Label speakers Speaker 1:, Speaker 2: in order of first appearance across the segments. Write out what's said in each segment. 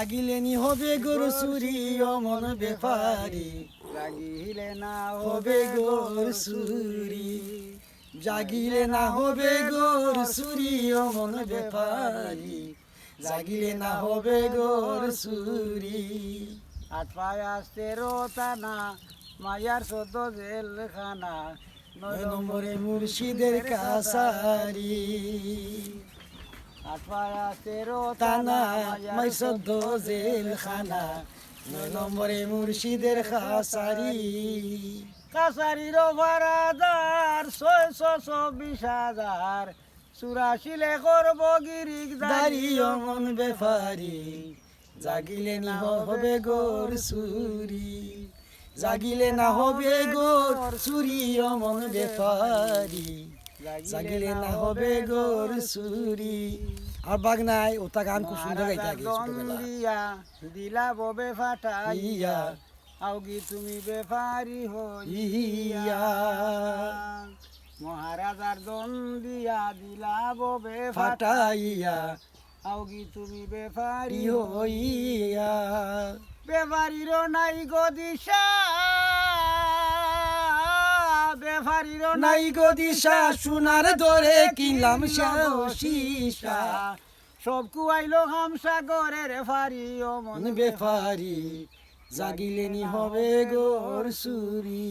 Speaker 1: জাগিলেনি হবে গরু চুরি অমন বেপারি।
Speaker 2: লাগিলে না
Speaker 1: হবে গোর চুরি। জাগিলে না হবে গোর চুরি অমন বেপারি। জাগিলে না হবে গোর চুরি।
Speaker 2: আট পায় আসতে রোতানা মায়ার সদ্য জেলখানা।
Speaker 1: নয় নম্বরে মুর্শিদের কাসারি তানা
Speaker 2: রোতানা
Speaker 1: মাই সদ্য জেলখানা। নয় নম্বরে মুর্শিদের কাসারি
Speaker 2: কাছারির ভাড়াদার ছয়শো চব্বিশ হাজার। চুরাশি লেখর বগিরিক
Speaker 1: দাড়ি অমন বেপারি জাগিলে না হবে গোর চুরি। জাগিলে না হবে গোর চুরি অমন বেপারি জাগিলে না হবে গোর চুরি আর বাগনাই ওটা গান খুব সুন্দর গাইতে আগে
Speaker 2: দিলা ববে ফাটাইয়া
Speaker 1: ইয়া।
Speaker 2: আউগি তুমি বেপারি হইয়া।
Speaker 1: ইয়া।
Speaker 2: মহারাজার দন দিয়া দিলা ববে
Speaker 1: ফাটাইয়া
Speaker 2: আউগি তুমি বেপারি
Speaker 1: হইয়া।
Speaker 2: বেপারির নাই গো বেপারির
Speaker 1: নাই গো দিশা সোনার দরে কিনলাম শিশা
Speaker 2: সব কুয়াইলো হামসা গরের ফারি ও মন
Speaker 1: মন বেপারি জাগিলে নি হবে গোর সুরি।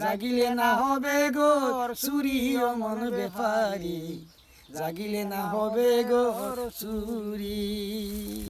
Speaker 1: জাগিলে না হবে গোর সুরি ও মন বেপারি জাগিলে না হবে গোর সুরি।